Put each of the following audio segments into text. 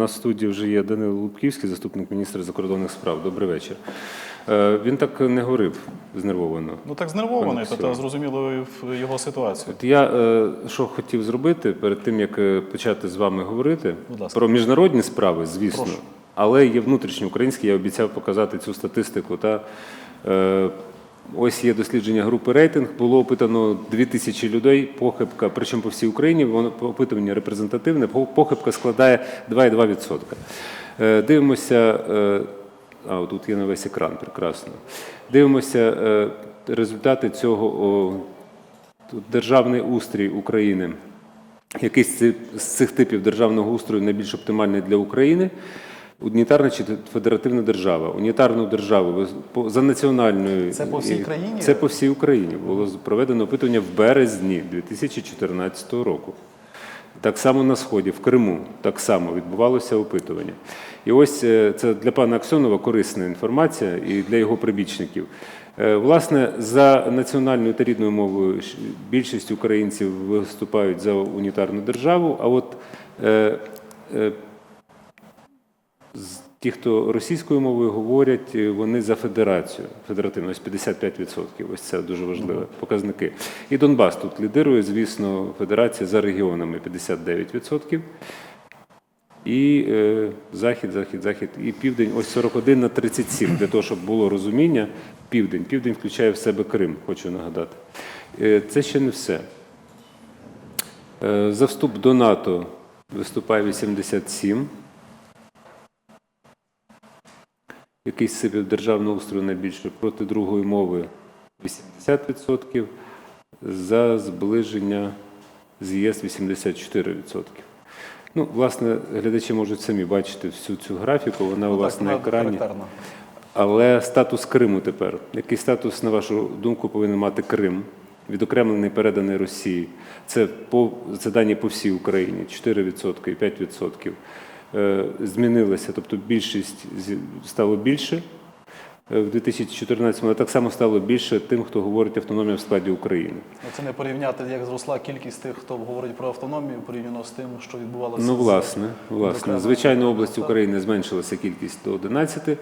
нас в студії вже є Данило Лубківський, заступник міністра закордонних справ. Добрий вечір. Е, Він так не говорив знервовано. Ну так знервований, то Ксьоно. зрозуміло його ситуацію. От я е, що хотів зробити перед тим, як е, почати з вами говорити про міжнародні справи, звісно, Прошу. але є внутрішньоукраїнські, я обіцяв показати цю статистику. Та, ось є дослідження групи рейтинг. Було опитано 2000 людей. Похибка, причому по всій Україні, воно опитування репрезентативне. Похибка складає 2,2%. Е, дивимося. Е, а, тут є на весь екран, прекрасно. Дивимося е, результати цього державний устрій України. Який з цих типів державного устрою найбільш оптимальний для України? Унітарна чи федеративна держава? Унітарну державу за національною Це по всій країні? Це по всій Україні. Було проведено опитування в березні 2014 року. Так само на сході, в Криму, так само відбувалося опитування. І ось е, це для пана Аксьонова корисна інформація і для його прибічників. Е, Власне, за національною та рідною мовою більшість українців виступають за унітарну державу. А от е, ті, хто російською мовою говорять, е, вони за федерацію. Федеративну, ось 55%. Ось це дуже важливі показники. І Донбас тут лідирує, звісно, федерація за регіонами 59%. І е, захід, захід, захід, і південь, ось 41 на 37, для того, щоб було розуміння. Південь. Південь включає в себе Крим, хочу нагадати. Е, це ще не все. Е, за вступ до НАТО виступає 87. Якийсь сипів державного устрою найбільше проти другої мови 80%, за зближення з ЄС 84%. Ну, власне, глядачі можуть самі бачити всю цю графіку, вона у вас Так, на екрані. характерна. Але статус Криму тепер. Який статус, на вашу думку, повинен мати Крим? Відокремлений, переданий Росії. Це по це дані по всій Україні 4% і 5%. Е, змінилося, тобто більшість стало більше е, в 2014-му, але так само стало більше тим, хто говорить автономія в складі України. Ну, Це не порівняти, як зросла кількість тих, хто говорить про автономію, порівняно з тим, що відбувалося. Ну, власне, власне. Звичайно, область. України зменшилася кількість до 11.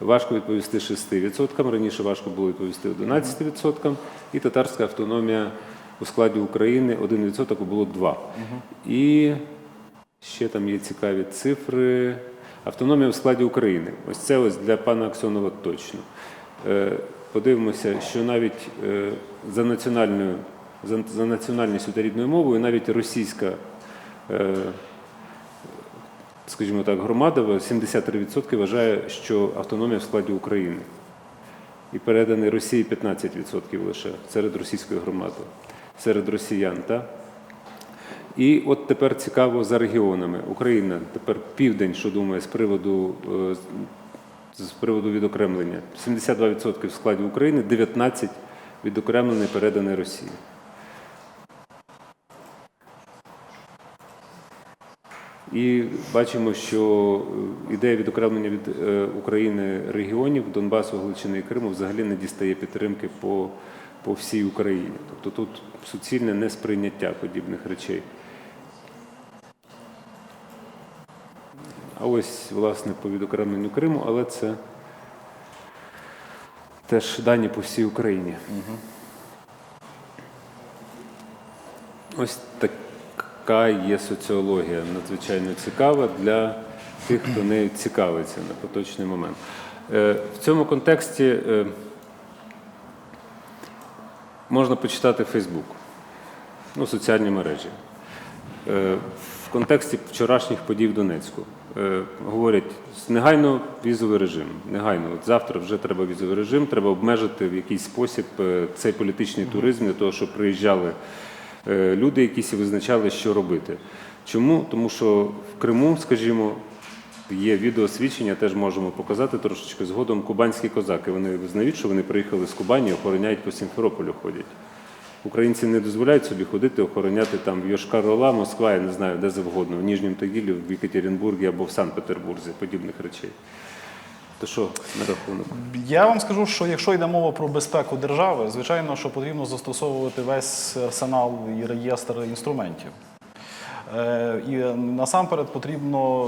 Важко відповісти 6%. Раніше важко було відповісти 11%. І татарська автономія у складі України 1%, було 2%. І ще там є цікаві цифри. Автономія в складі України. Ось це ось для пана Аксьонова точно. Е, Подивимося, що навіть е, за національною за, національністю та рідною мовою навіть російська е, скажімо так, громада 73% вважає, що автономія в складі України. І переданий Росії 15% лише серед російської громади, серед росіян. Та? І от тепер цікаво за регіонами. Україна тепер південь, що думає з приводу, е, з приводу відокремлення. 72% в складі України, 19% відокремлений переданий Росії. І бачимо, що е, ідея відокремлення від е, України регіонів Донбасу, Галичини і Криму взагалі не дістає підтримки по, по всій Україні. Тобто тут суцільне несприйняття подібних речей. А ось, власне, по відокремленню Криму, але це теж дані по всій Україні. Ось така є соціологія, надзвичайно цікава для тих, хто нею цікавиться на поточний момент. Е, В цьому контексті е, можна почитати Фейсбук, ну, соціальні мережі. Е, В контексті вчорашніх подій в Донецьку е, говорять негайно візовий режим. Негайно, от завтра вже треба візовий режим, треба обмежити в якийсь спосіб е, цей політичний туризм для того, щоб приїжджали люди, якісь і визначали, що робити. Чому? Тому що в Криму, скажімо, є відеосвідчення, теж можемо показати трошечки згодом. Кубанські козаки. Вони визнають, що вони приїхали з Кубані, охороняють по Сімферополю ходять. Українці не дозволяють собі ходити, охороняти там в Йошкар-Ола, Москва, я не знаю, де завгодно, в Ніжньому Тагілі, в Екатеринбурзі або в Санкт-Петербурзі, подібних речей. То що на рахунок? Я вам скажу, що якщо йде мова про безпеку держави, звичайно, що потрібно застосовувати весь арсенал і реєстр інструментів. Е, І насамперед потрібно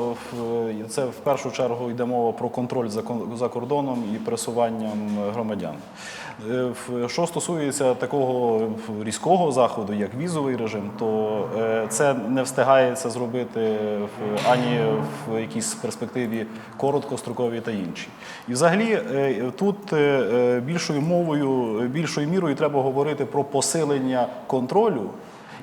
це в першу чергу йде мова про контроль за кордоном і пересуванням громадян. Е, Що стосується такого різкого заходу, як візовий режим, то е, це не встигається зробити ані в якійсь перспективі короткостроковій та інші. І взагалі е, тут е, е, більшою мовою, більшою мірою треба говорити про посилення контролю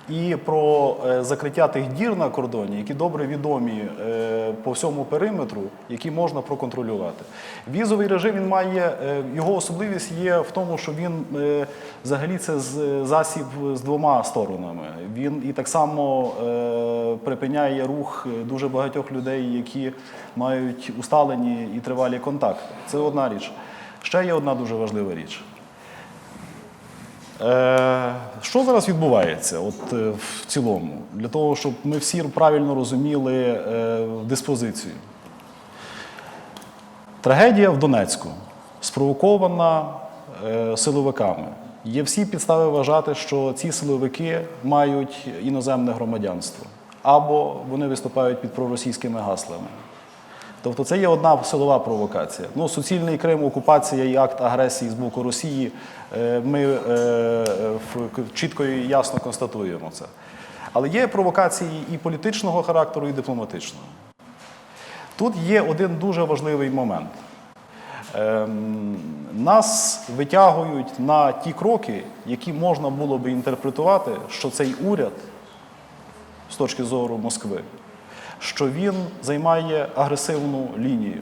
і про е, закриття тих дір на кордоні, які добре відомі е, по всьому периметру, які можна проконтролювати. Візовий режим він має е, його особливість є в тому, що він взагалі це засіб з двома сторонами. Він і так само припиняє рух дуже багатьох людей, які мають усталені і тривалі контакти. Це одна річ. Ще є одна дуже важлива річ. Е, Що зараз відбувається от, е, в цілому, для того, щоб ми всі правильно розуміли е, диспозицію? Трагедія в Донецьку спровокована силовиками. Є всі підстави вважати, що ці силовики мають іноземне громадянство або вони виступають під проросійськими гаслами. Тобто це є одна силова провокація. Ну, суцільний Крим, окупація і акт агресії з боку Росії. е, Ми е, чітко і ясно констатуємо це. Але є провокації і політичного характеру, і дипломатичного. Тут є один дуже важливий момент. Ем, Нас витягують на ті кроки, які можна було би інтерпретувати, що цей уряд з точки зору Москви, що він займає агресивну лінію.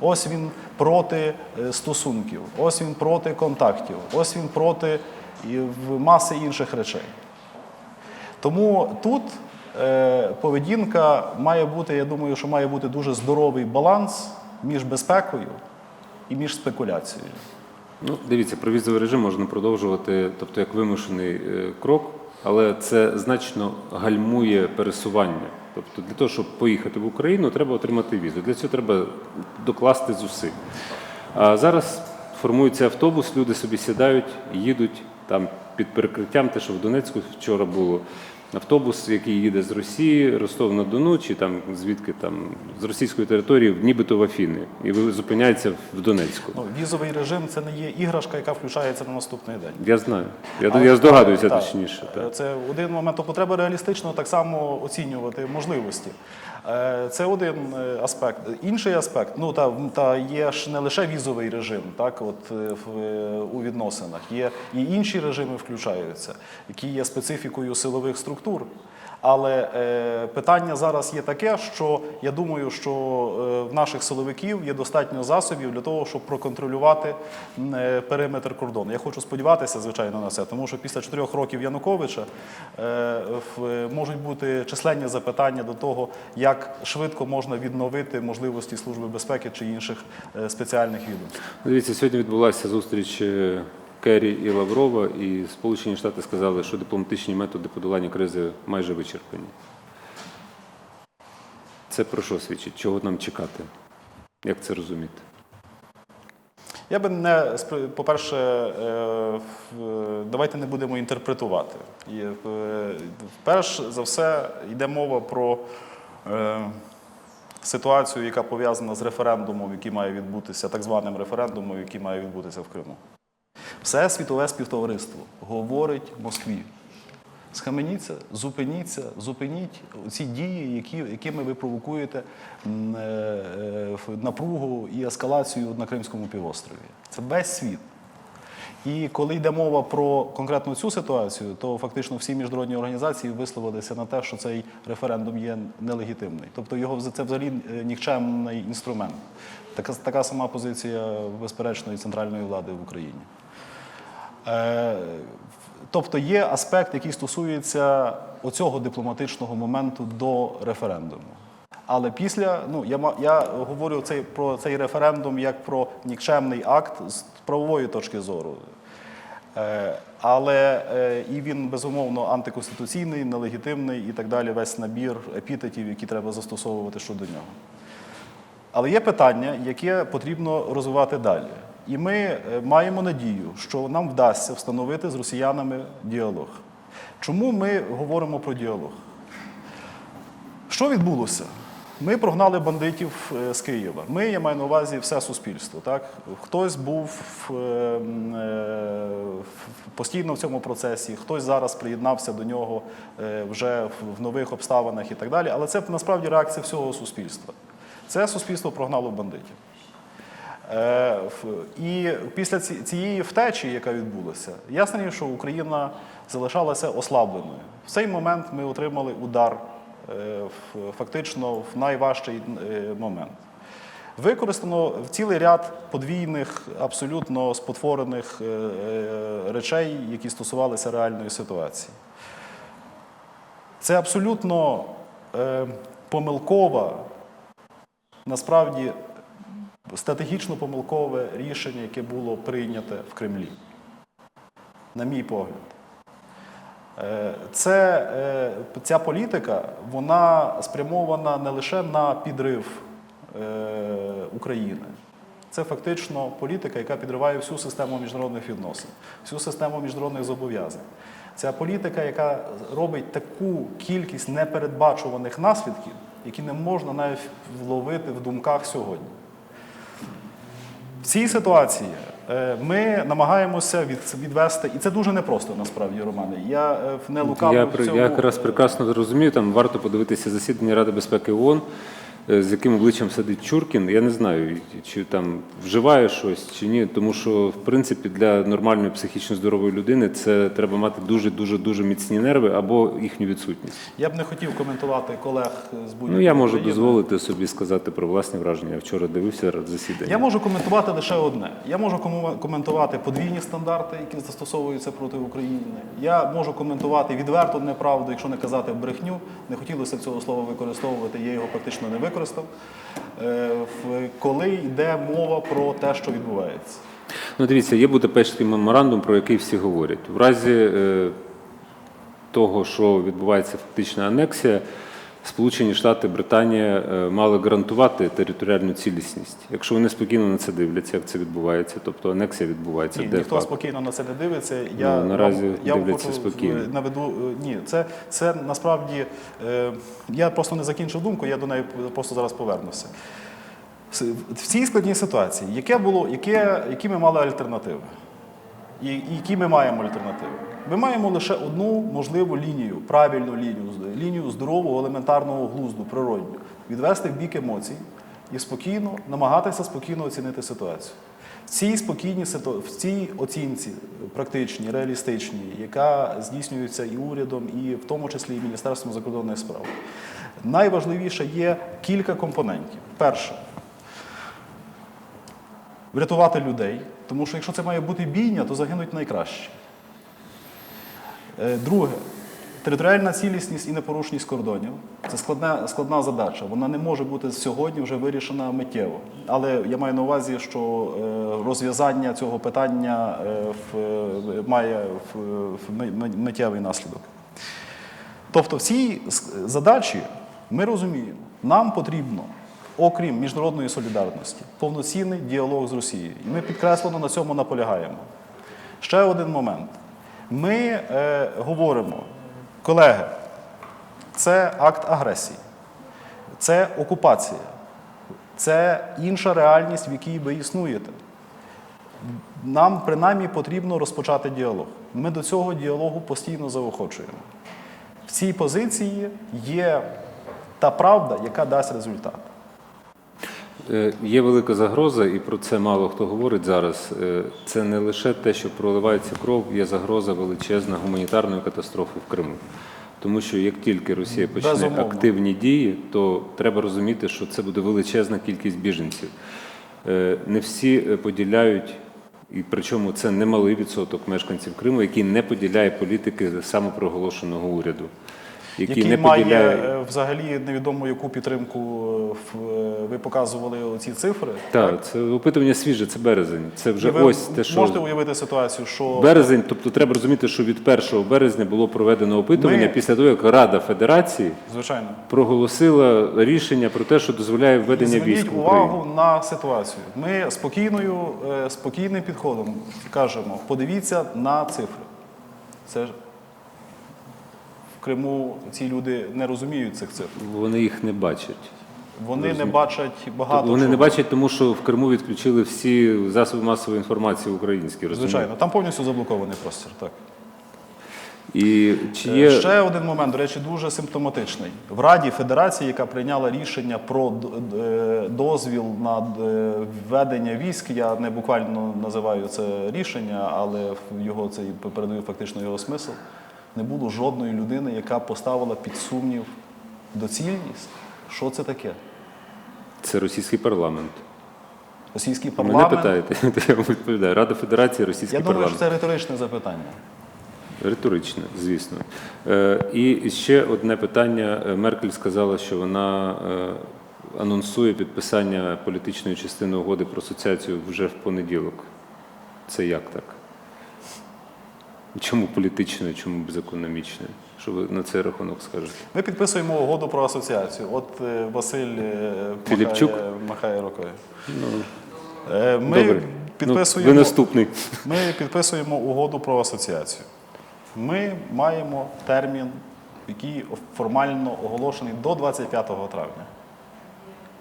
Ось він проти е, стосунків, ось він проти контактів, ось він проти маси інших речей. Тому тут е, поведінка має бути, я думаю, що має бути дуже здоровий баланс між безпекою і між спекуляцією. Ну, дивіться, про візовий режим можна продовжувати, тобто як вимушений е, крок, але це значно гальмує пересування. Тобто для того, щоб поїхати в Україну, треба отримати візу. Для цього треба докласти зусиль. А зараз формується автобус, люди собі сідають, їдуть там під перекриттям, те, що в Донецьку вчора було. Автобус, який їде з Росії, Ростов на Дону, чи там звідки там з російської території, нібито в Афіни, і зупиняється в Донецьку. Ну, візовий режим це не є іграшка, яка включається на наступний день. Я знаю. Я, Але- я здогадуюся так, точніше. Так. Це один момент. Тобто треба реалістично так само оцінювати можливості. Е, Це один е, аспект. Інший аспект, ну та, та є ж не лише візовий режим, так от е, в, е, у відносинах. Є і інші режими включаються, які є специфікою силових структур. Але е, питання зараз є таке, що я думаю, що е, в наших силовиків є достатньо засобів для того, щоб проконтролювати е, периметр кордону. Я хочу сподіватися, звичайно, на це, тому що після чотирьох років Януковича е, в- можуть бути численні запитання до того, як швидко можна відновити можливості Служби безпеки чи інших е, спеціальних відомств. Дивіться, сьогодні відбулася зустріч е, Керрі і Лаврова, і Сполучені Штати сказали, що дипломатичні методи подолання кризи майже вичерпані. Це про що свідчить? Чого нам чекати? Як це розуміти? Я би не по-перше, е, давайте не будемо інтерпретувати. Е, Перш за все йде мова про е, ситуацію, яка пов'язана з референдумом, який має відбутися, так званим референдумом, який має відбутися в Криму. Все світове співтовариство говорить Москві. Схаменіться, зупиніться, зупиніть ці дії, які, якими ви провокуєте е, е, напругу і ескалацію на Кримському півострові. Це весь світ. І коли йде мова про конкретно цю ситуацію, то фактично всі міжнародні організації висловилися на те, що цей референдум є нелегітимний. Тобто його це взагалі е, нікчемний інструмент. Така, така сама позиція безперечної центральної влади в Україні. Е, Тобто є аспект, який стосується оцього дипломатичного моменту до референдуму. Але після, ну я я говорю цей про цей референдум як про нікчемний акт з правової точки зору. Е, Але е, і він безумовно антиконституційний, нелегітимний і так далі. Весь набір епітетів, які треба застосовувати щодо нього. Але є питання, яке потрібно розвивати далі. І ми е, маємо надію, що нам вдасться встановити з росіянами діалог. Чому ми говоримо про діалог? Що відбулося? Ми прогнали бандитів е, з Києва. Ми, я маю на увазі все суспільство. Так? Хтось був е, постійно в цьому процесі, хтось зараз приєднався до нього вже в нових обставинах і так далі. Але це насправді реакція всього суспільства. Це суспільство прогнало бандитів. Е, І після цієї втечі, яка відбулася, ясно, що Україна залишалася ослабленою. В цей момент ми отримали удар е, фактично в найважчий е, момент. Використано цілий ряд подвійних, абсолютно спотворених речей, які стосувалися реальної ситуації. Це абсолютно помилкова, насправді стратегічно помилкове рішення, яке було прийняте в Кремлі, на мій погляд. Е, Це, е, ця політика вона спрямована не лише на підрив е, України. Це фактично політика, яка підриває всю систему міжнародних відносин, всю систему міжнародних зобов'язань. Ця політика, яка робить таку кількість непередбачуваних наслідків, які не можна навіть вловити в думках сьогодні. В цій ситуації е, ми намагаємося відвести, і це дуже непросто насправді, Романе. Я е, не лукав. Я, в цьому. я якраз прекрасно розумію, там варто подивитися засідання Ради безпеки ООН, з яким обличчям сидить Чуркін. Я не знаю, чи там вживає щось, чи ні. Тому що, в принципі, для нормальної психічно здорової людини це треба мати дуже дуже дуже міцні нерви або їхню відсутність. Я б не хотів коментувати колег з будь-якої Ну я можу країни. дозволити собі сказати про власні враження. Я вчора дивився засідання. Я можу коментувати лише одне. Я можу коментувати подвійні стандарти, які застосовуються проти України. Я можу коментувати відверто неправду, якщо не казати брехню. Не хотілося б цього слова використовувати, я його практично не використав. Е, Коли йде мова про те, що відбувається. Ну, дивіться, є Будапештський меморандум, про який всі говорять. В разі е, того, що відбувається фактична анексія, Сполучені Штати, Британія е, мали гарантувати територіальну цілісність. Якщо вони спокійно на це дивляться, як це відбувається, тобто анексія відбувається Ні, де ніхто факто. спокійно на це не дивиться. Я Ну, наразі вам- я дивляться хочу, спокійно. наведу. е, Ні, це, це насправді е, я просто не закінчив думку, я до неї просто зараз повернуся. В цій складній ситуації, яке було, яке, які ми мали альтернативи? І які ми маємо альтернативи? Ми маємо лише одну можливу лінію, правильну лінію, лінію здорового, елементарного глузду, природню, відвести в бік емоцій і спокійно намагатися спокійно оцінити ситуацію. В цій спокійній в цій оцінці практичній, реалістичній, яка здійснюється і урядом, і в тому числі і Міністерством закордонних справ, найважливіше є кілька компонентів. Перше врятувати людей, тому що якщо це має бути бійня, то загинуть найкращі. Е, Друге, територіальна цілісність і непорушність кордонів це складна, складна задача. Вона не може бути сьогодні вже вирішена миттєво. Але я маю на увазі, що е, розв'язання цього питання е, має миттєвий наслідок. Тобто, в цій задачі ми розуміємо, нам потрібно, окрім міжнародної солідарності, повноцінний діалог з Росією. І ми підкреслено на цьому наполягаємо. Ще один момент. Ми е, говоримо, колеги, це акт агресії, це окупація, це інша реальність, в якій ви існуєте. Нам принаймні потрібно розпочати діалог. Ми до цього діалогу постійно заохочуємо. В цій позиції є та правда, яка дасть результат. Е, Є велика загроза, і про це мало хто говорить зараз. Е, Це не лише те, що проливається кров, є загроза величезна гуманітарної катастрофи в Криму. Тому що як тільки Росія почне Безумовно. активні дії, то треба розуміти, що це буде величезна кількість біженців. Е, Не всі поділяють, і причому це немалий відсоток мешканців Криму, який не поділяє політики самопроголошеного уряду, який, Який не має поділяє. е, взагалі невідомо яку підтримку е, е, ви показували ці цифри. Так, це опитування свіже, це березень. Це вже І ви ось те, що можете уявити ситуацію, що Березень, тобто треба розуміти, що від 1 березня було проведено опитування Ми- після того, як Рада Федерації звичайно проголосила рішення про те, що дозволяє введення зверніть військ увагу на ситуацію. Ми спокійною, спокійним підходом кажемо: подивіться на цифри. Це в Криму ці люди не розуміють цих цифр. Вони їх не бачать. Вони не бачать багато. Вони не бачать, тому що в Криму відключили всі засоби масової інформації українські. розумієте? Звичайно, там повністю заблокований простір. Так. І чи є Ще один момент, до речі, дуже симптоматичний. В Раді Федерації, яка прийняла рішення про д- дозвіл на е, введення військ, я не буквально називаю це рішення, але його це передаю фактично його смисл. Не було жодної людини, яка поставила під сумнів доцільність. Що це таке? це російський парламент? Російський Мене парламент. питаєте, я вам відповідаю. Рада Федерації, російський Я думаю, що парламент. це риторичне запитання. Риторичне, звісно. Е, і ще одне питання. Е, Меркель сказала, що вона е, анонсує підписання політичної частини угоди про асоціацію вже в понеділок. Це як так? Чому політичної, чому безекономічної? Що ви на цей рахунок скажете? Ми підписуємо угоду про асоціацію. От е, Василь е, Філіпчук? махає, махає рукою. Е, Ми Добре. Ну, підписуємо, ви наступний. ми підписуємо угоду про асоціацію. Ми маємо термін, який формально оголошений до 25 травня.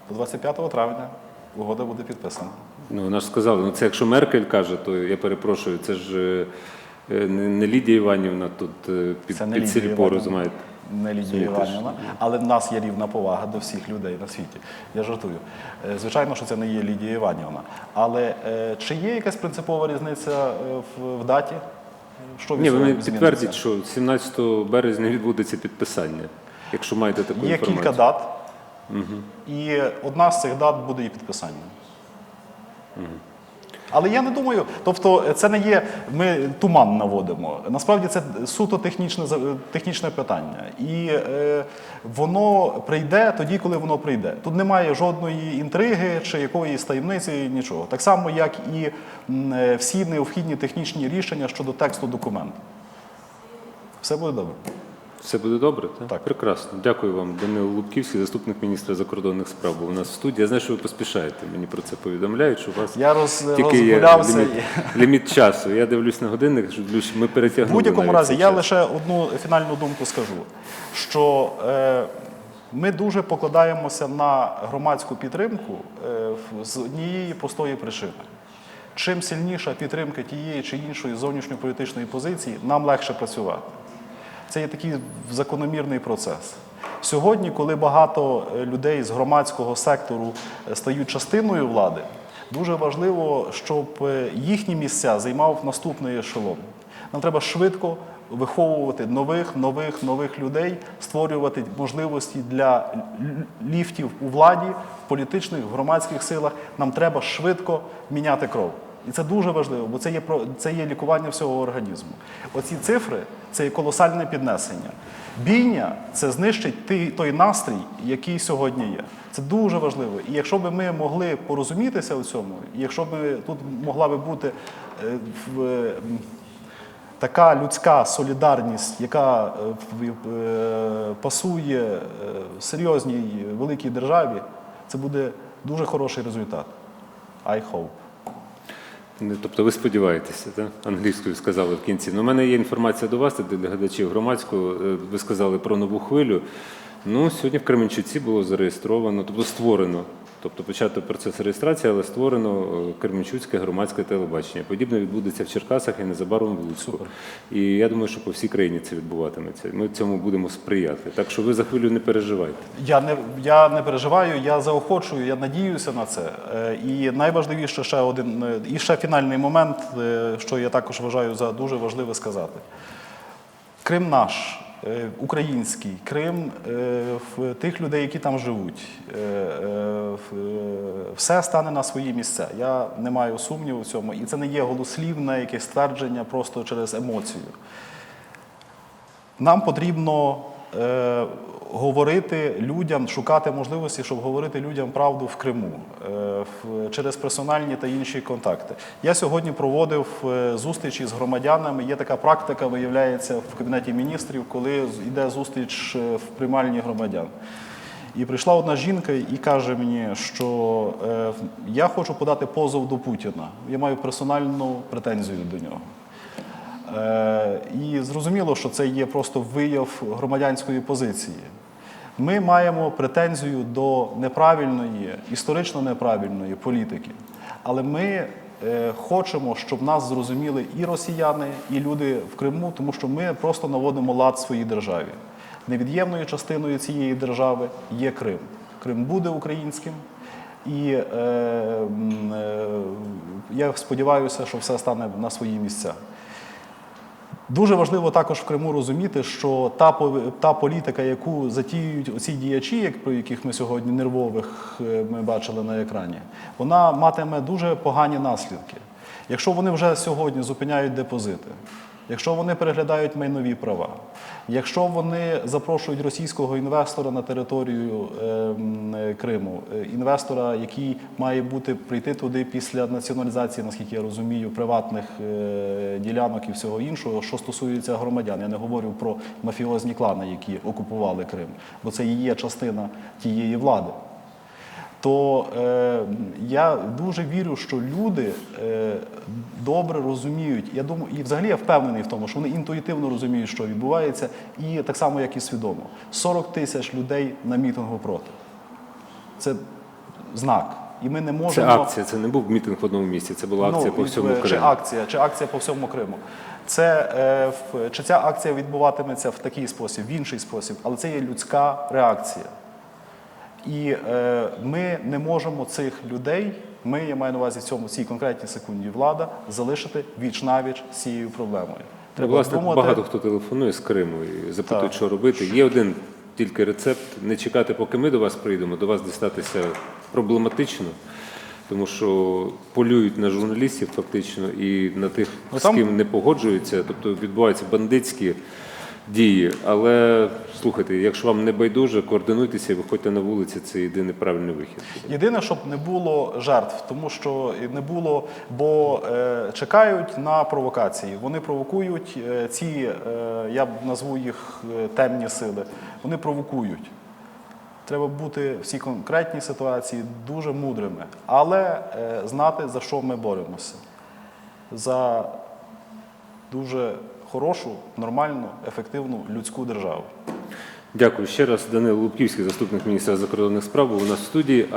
До 25 травня угода буде підписана. Ну, вона ж сказала, ну це якщо Меркель каже, то я перепрошую, це ж не не Лідія Іванівна тут е, під, Це не під Лідія сільпо, Іванівна. розумієте. Не Лідія Іванівна, але в нас є рівна повага до всіх людей на світі. Я жартую. Е, Звичайно, що це не є Лідія Іванівна. Але е, чи є якась принципова різниця е, в, в даті? Що Ні, зміниться? підтвердіть, що 17 березня відбудеться підписання, якщо маєте таку Є інформацію. кілька дат, і одна з цих дат буде і підписання. Але я не думаю, тобто це не є, ми туман наводимо. Насправді це суто технічне, технічне питання. І е, воно прийде тоді, коли воно прийде. Тут немає жодної інтриги чи якоїсь таємниці, нічого. Так само, як і е, всі необхідні технічні рішення щодо тексту документу. Все буде добре. Все буде добре? Так? Так. Прекрасно. Дякую вам, Данило Лубківський, заступник міністра закордонних справ. Був у нас в студії. Я знаю, що ви поспішаєте. Мені про це повідомляють, що у вас Я роз, тільки є розгулявся. ліміт, ліміт часу. Я дивлюсь на годинник, що ми В перетягнули. будь-якому навіть разі, цей я час. лише одну фінальну думку скажу, що е, ми дуже покладаємося на громадську підтримку е, в- з однієї простої причини. Чим сильніша підтримка тієї чи іншої зовнішньополітичної позиції, нам легше працювати. Це є такий закономірний процес. Сьогодні, коли багато е, людей з громадського сектору е, стають частиною влади, дуже важливо, щоб е, їхні місця займав наступний ешелон. Нам треба швидко виховувати нових, нових, нових людей, створювати можливості для ліфтів у владі, в політичних, в громадських силах. Нам треба швидко міняти кров. І це дуже важливо, бо це є про це є лікування всього організму. Оці цифри це є колосальне піднесення. Бійня це знищить той, настрій, який сьогодні є. Це дуже важливо. І якщо б ми могли порозумітися у цьому, якщо б тут могла би бути е, е, така людська солідарність, яка е, пасує серйозній великій державі, це буде дуже хороший результат. I hope. Не, Тобто ви сподіваєтеся, так? англійською сказали в кінці. Ну, у мене є інформація до вас, для глядачів громадського. Е, Ви сказали про нову хвилю. Ну, сьогодні в Кременчуці було зареєстровано, тобто створено, тобто почато процес реєстрації, але створено е, Кременчуцьке громадське телебачення. Подібне відбудеться в Черкасах і незабаром в Луцьку. І я думаю, що по всій країні це відбуватиметься. Ми цьому будемо сприяти. Так що ви за хвилю не переживайте. Я не, я не переживаю, я заохочую, я надіюся на це. Е, І найважливіше ще один, е, і ще фінальний момент, що я також вважаю за дуже важливе сказати. Крим наш, український, Крим е, в тих людей, які там живуть. Е, е, е, Все стане на свої місця. Я не маю сумніву в цьому. І це не є голослівне якесь ствердження просто через емоцію. Нам потрібно е, говорити людям, шукати можливості, щоб говорити людям правду в Криму е, через персональні та інші контакти. Я сьогодні проводив е, зустрічі з громадянами. Є така практика, виявляється в кабінеті міністрів, коли йде зустріч е, в приймальні громадян. І прийшла одна жінка і каже мені, що е, я хочу подати позов до Путіна. Я маю персональну претензію до нього. Е, І зрозуміло, що це є просто вияв громадянської позиції. Ми маємо претензію до неправильної, історично неправильної політики. Але ми е, хочемо, щоб нас зрозуміли і росіяни, і люди в Криму, тому що ми просто наводимо лад своїй державі. Невід'ємною частиною цієї держави є Крим. Крим буде українським. І е, е, я сподіваюся, що все стане на свої місця. Дуже важливо також в Криму розуміти, що та, та політика, яку затіюють оці діячі, як про яких ми сьогодні нервових е, ми бачили на екрані, вона матиме дуже погані наслідки. Якщо вони вже сьогодні зупиняють депозити, якщо вони переглядають майнові права, якщо вони запрошують російського інвестора на територію е, е, Криму, е, інвестора, який має бути прийти туди після націоналізації, наскільки я розумію, приватних е, ділянок і всього іншого, що стосується громадян. Я не говорю про мафіозні клани, які окупували Крим, бо це і є частина тієї влади то е, я дуже вірю, що люди е, добре розуміють. Я думаю, і взагалі я впевнений в тому, що вони інтуїтивно розуміють, що відбувається, і так само, як і свідомо. 40 тисяч людей на мітингу проти. Це знак. І ми не можемо. Це акція, це не був мітинг в одному місці, це була акція по Ну, всьому е, Чи акція, чи акція по всьому Криму. Це, е, в- чи ця акція відбуватиметься в такий спосіб, в інший спосіб, але це є людська реакція. І е, ми не можемо цих людей, ми, я маю на увазі в цьому в цій конкретній секунді влада, залишити віч навіч з цією проблемою. Ну, Власне, багато хто телефонує з Криму і запитують, Так. що робити. Є один тільки рецепт: не чекати, поки ми до вас прийдемо, до вас дістатися проблематично, тому що полюють на журналістів фактично і на тих, Ну, з ким не погоджуються, тобто відбуваються бандитські дії. Але слухайте, якщо вам не байдуже, координуйтеся і виходьте на вулиці, це єдиний правильний вихід. Єдине, щоб не було жертв, тому що не було, бо е, чекають на провокації. Вони провокують е, ці, е, я б назву їх е, темні сили. Вони провокують. Треба бути в цій конкретній ситуації дуже мудрими, але е, знати, за що ми боремося. За дуже хорошу, нормальну, ефективну людську державу. Дякую ще раз. Данило Лубківський, заступник міністра закордонних справ, у нас в студії.